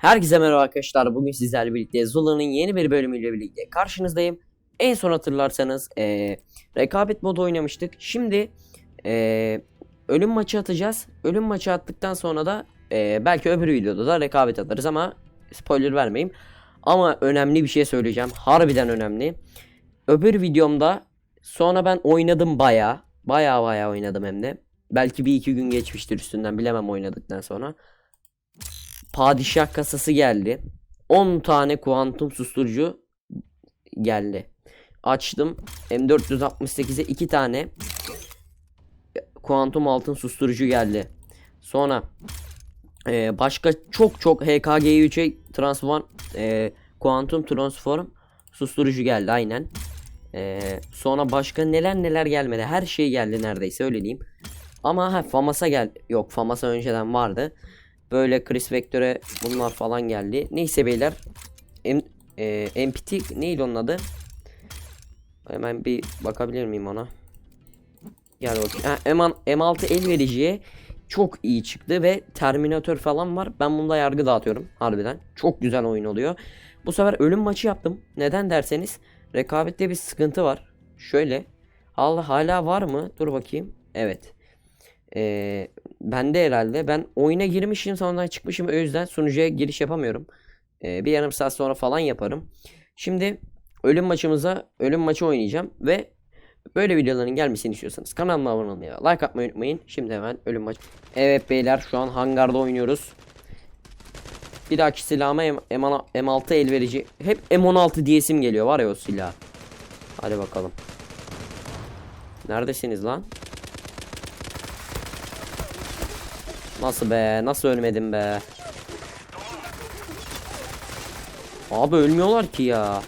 Herkese merhaba arkadaşlar. Bugün sizlerle birlikte Zula'nın yeni bir bölümüyle birlikte karşınızdayım. En son hatırlarsanız eee, rekabet modu oynamıştık. Şimdi eee, ölüm maçı atacağız. Ölüm maçı attıktan sonra da eee, belki öbür videoda da rekabet atarız ama spoiler vermeyeyim. Ama önemli bir şey söyleyeceğim. Harbiden önemli. Öbür videomda sonra ben oynadım baya. Baya baya oynadım hem de. Belki bir iki gün geçmiştir üstünden bilemem oynadıktan sonra padişah kasası geldi. 10 tane kuantum susturucu geldi. Açtım. M468'e 2 tane kuantum altın susturucu geldi. Sonra e, başka çok çok HKG3'e transform e, kuantum transform susturucu geldi aynen. E, sonra başka neler neler gelmedi. Her şey geldi neredeyse öyle diyeyim. Ama ha, FAMAS'a gel yok FAMAS'a önceden vardı. Böyle Chris Vector'e bunlar falan geldi. Neyse beyler. M, e, MPT neydi onun adı? Hemen bir bakabilir miyim ona? Gel bakayım. Ha, M, M6 el vericiye çok iyi çıktı ve Terminator falan var. Ben bunda yargı dağıtıyorum harbiden. Çok güzel oyun oluyor. Bu sefer ölüm maçı yaptım. Neden derseniz rekabette bir sıkıntı var. Şöyle. Hala, hala var mı? Dur bakayım. Evet. Ee, bende herhalde. Ben oyuna girmişim sonradan çıkmışım. O yüzden sunucuya giriş yapamıyorum. Ee, bir yarım saat sonra falan yaparım. Şimdi ölüm maçımıza ölüm maçı oynayacağım ve böyle videoların gelmesini istiyorsanız kanalıma abone olmayı like atmayı unutmayın. Şimdi hemen ölüm maçı. Evet beyler şu an hangarda oynuyoruz. Bir dahaki silahıma M- M6 el verici. Hep M16 diyesim geliyor var ya o silah. Hadi bakalım. Neredesiniz lan? Nasıl be? Nasıl ölmedim be? Abi ölmüyorlar ki ya.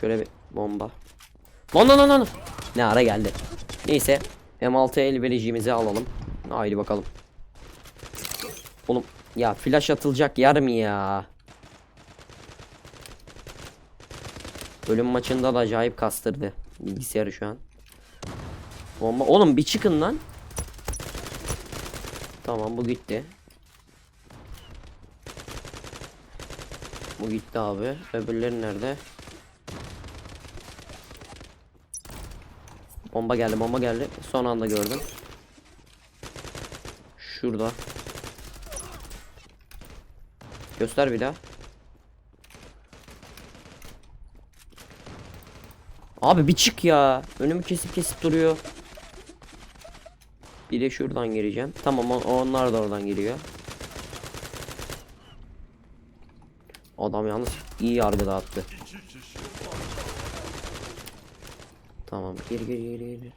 Şöyle bir bomba. Lan lan lan lan. Ne ara geldi. Neyse. M6 el vericimizi alalım. Haydi bakalım. Oğlum ya flash atılacak yer mi ya? Ölüm maçında da acayip kastırdı bilgisayarı şu an. Bomba. Oğlum bir çıkın lan. Tamam bu gitti. Bu gitti abi. Öbürleri nerede? Bomba geldi, bomba geldi. Son anda gördüm. Şurada. Göster bir daha. Abi bir çık ya. Önümü kesip kesip duruyor. Bir de şuradan gireceğim. Tamam on- onlar da oradan giriyor. Adam yalnız iyi yargı dağıttı. Tamam gir gir gir gir.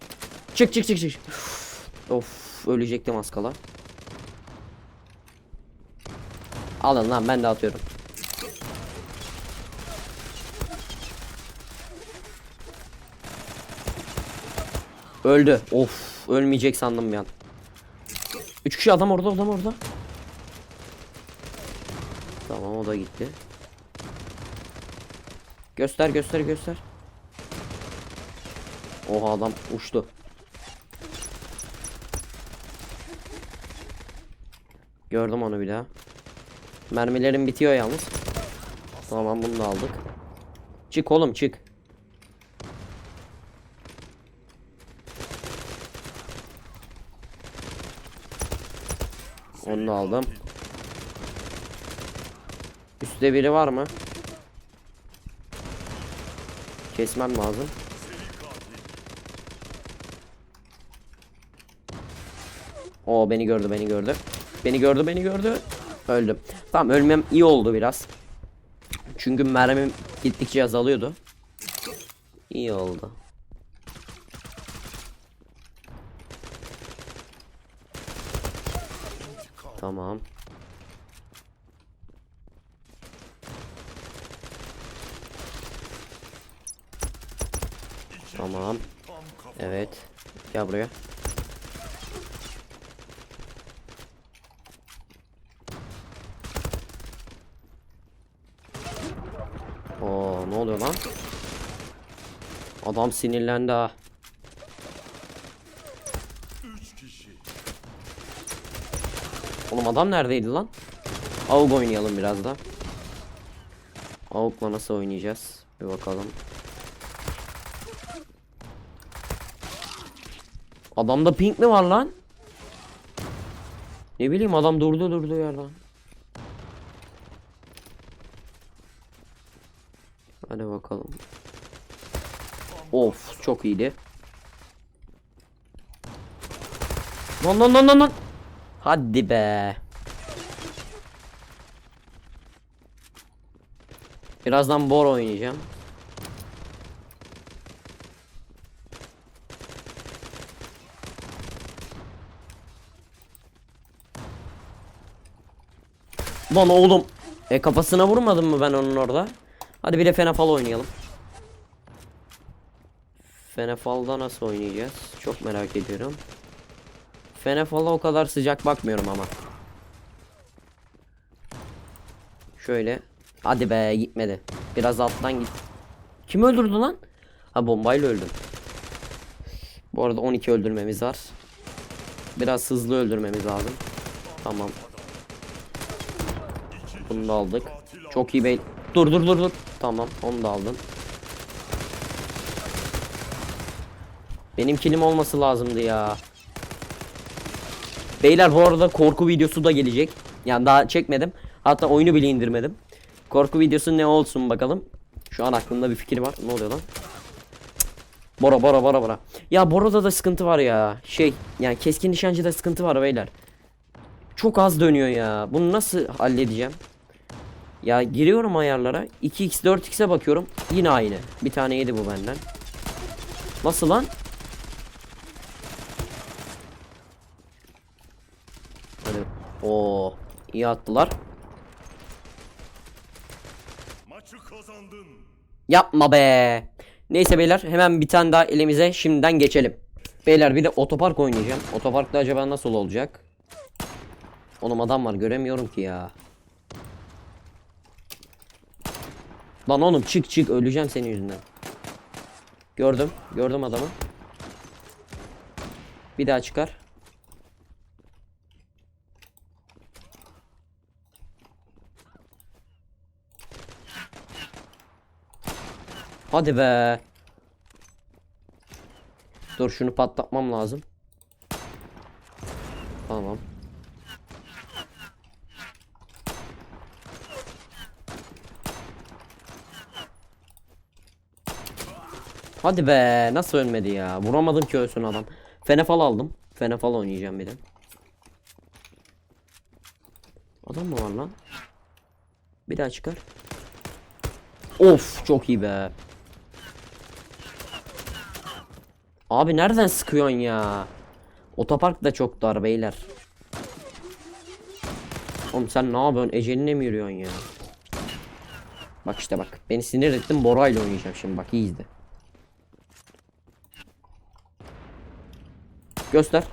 Çık çık çık çık. of ölecektim az kala. Alın lan ben de atıyorum. Öldü. Of ölmeyecek sandım bir an. Üç kişi adam orada adam orada. Tamam o da gitti. Göster göster göster. Oha adam uçtu. Gördüm onu bir daha. Mermilerim bitiyor yalnız. Tamam bunu da aldık. Çık oğlum çık. Onu da aldım. Üstte biri var mı? Kesmem lazım. O beni gördü beni gördü. Beni gördü beni gördü. Öldüm. Tamam ölmem iyi oldu biraz. Çünkü mermim gittikçe azalıyordu. İyi oldu. Tamam. Tamam. Evet. Gel buraya. Oo, ne oluyor lan? Adam sinirlendi ha. Oğlum adam neredeydi lan? AUG oynayalım biraz da. AUG'la nasıl oynayacağız? Bir bakalım. Adamda pink mi var lan? Ne bileyim adam durdu durdu yerden. Hadi bakalım. Of çok iyiydi. Lan lan lan lan lan. Hadi be. Birazdan bor oynayacağım. Lan oğlum. E kafasına vurmadım mı ben onun orada? Hadi bir de Fenafal oynayalım. Fenafal'da nasıl oynayacağız? Çok merak ediyorum. Fenafal'a o kadar sıcak bakmıyorum ama. Şöyle. Hadi be gitmedi. Biraz alttan git. Kim öldürdü lan? Ha bombayla öldüm. Bu arada 12 öldürmemiz var. Biraz hızlı öldürmemiz lazım. Tamam. Bunu da aldık. Çok iyi bey. Dur dur dur dur. Tamam onu da aldın. Benim kilim olması lazımdı ya. Beyler bu arada korku videosu da gelecek. Yani daha çekmedim. Hatta oyunu bile indirmedim. Korku videosu ne olsun bakalım. Şu an aklımda bir fikir var. Ne oluyor lan? Bora bora bora bora. Ya Bora'da da sıkıntı var ya. Şey yani keskin nişancıda sıkıntı var beyler. Çok az dönüyor ya. Bunu nasıl halledeceğim? Ya giriyorum ayarlara. 2x 4x'e bakıyorum. Yine aynı. Bir tane yedi bu benden. Nasıl lan? Hadi. Oo, iyi attılar. Maçı kazandın. Yapma be. Neyse beyler hemen bir tane daha elimize şimdiden geçelim. Beyler bir de otopark oynayacağım. Otoparkta acaba nasıl olacak? Oğlum adam var göremiyorum ki ya. Lan oğlum çık çık öleceğim senin yüzünden. Gördüm. Gördüm adamı. Bir daha çıkar. Hadi be. Dur şunu patlatmam lazım. Tamam. Hadi be nasıl ölmedi ya? Vuramadım ki ölsün adam. Fenefal aldım. Fenefal oynayacağım bir de. Adam mı var lan? Bir daha çıkar. Of çok iyi be Abi nereden sıkıyorsun ya Otopark da çok dar beyler Oğlum sen ne yapıyorsun eceline mi yürüyorsun ya Bak işte bak beni sinir ettin Bora ile oynayacağım şimdi bak iyi izle Göster.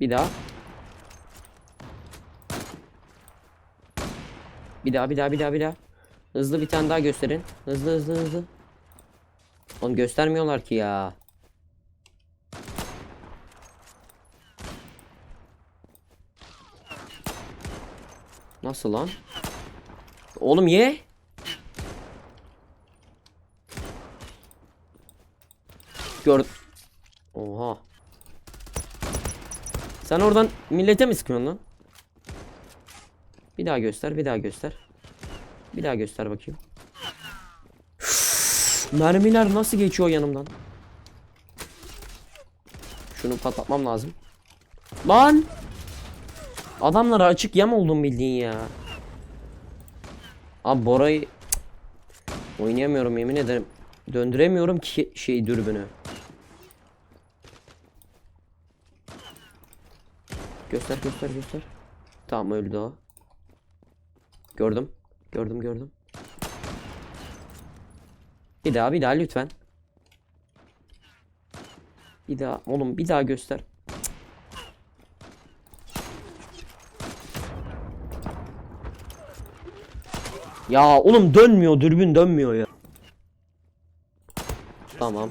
Bir daha. Bir daha bir daha bir daha bir daha. Hızlı bir tane daha gösterin. Hızlı hızlı hızlı. Oğlum göstermiyorlar ki ya. Nasıl lan? Oğlum ye. Gör. Oha. Sen oradan millete mi sıkıyorsun lan? Bir daha göster, bir daha göster. Bir daha göster bakayım. Mermiler nasıl geçiyor yanımdan? Şunu patlatmam lazım. Lan! Adamlara açık yem oldum bildiğin ya. Abi Bora'yı oynayamıyorum yemin ederim. Döndüremiyorum ki şey dürbünü. Göster göster göster. Tamam öldü o. Gördüm. Gördüm gördüm. Bir daha bir daha lütfen. Bir daha oğlum bir daha göster. Ya oğlum dönmüyor dürbün dönmüyor ya. Tamam.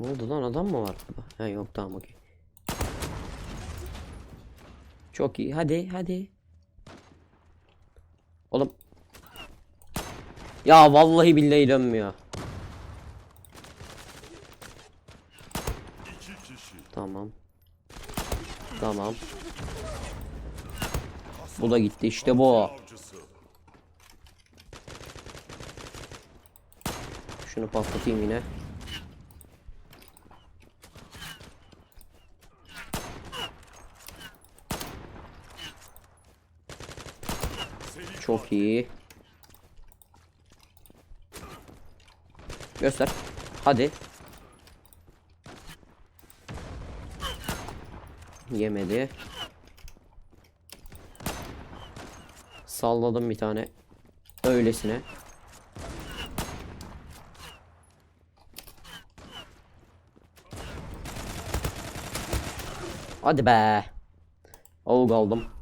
Ne oldu lan adam mı var burada? Ha yok tamam okey. Çok iyi hadi hadi. Oğlum. Ya vallahi billahi dönmüyor. Tamam. Tamam. Bu da gitti işte bu. Şunu patlatayım yine. Çok iyi. Göster. Hadi. Yemedi. Salladım bir tane. Öylesine. Hadi be. Avuk aldım.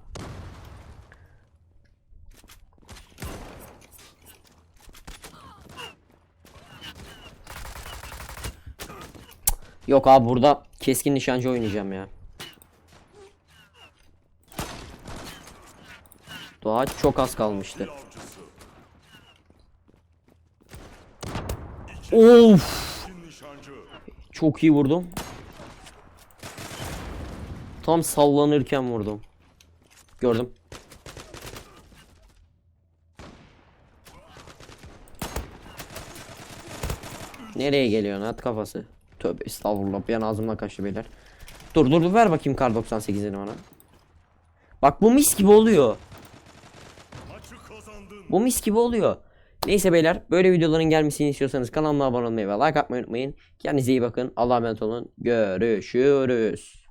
Yok abi burada keskin nişancı oynayacağım ya. Doğa çok az kalmıştı. Of! Çok iyi vurdum. Tam sallanırken vurdum. Gördüm. Nereye geliyorsun at kafası? Tövbe estağfurullah bir an ağzımdan kaçtı beyler. Dur dur dur ver bakayım kar 98'ini bana. Bak bu mis gibi oluyor. Bu mis gibi oluyor. Neyse beyler böyle videoların gelmesini istiyorsanız kanalıma abone olmayı ve like atmayı unutmayın. Kendinize iyi bakın. Allah'a emanet olun. Görüşürüz.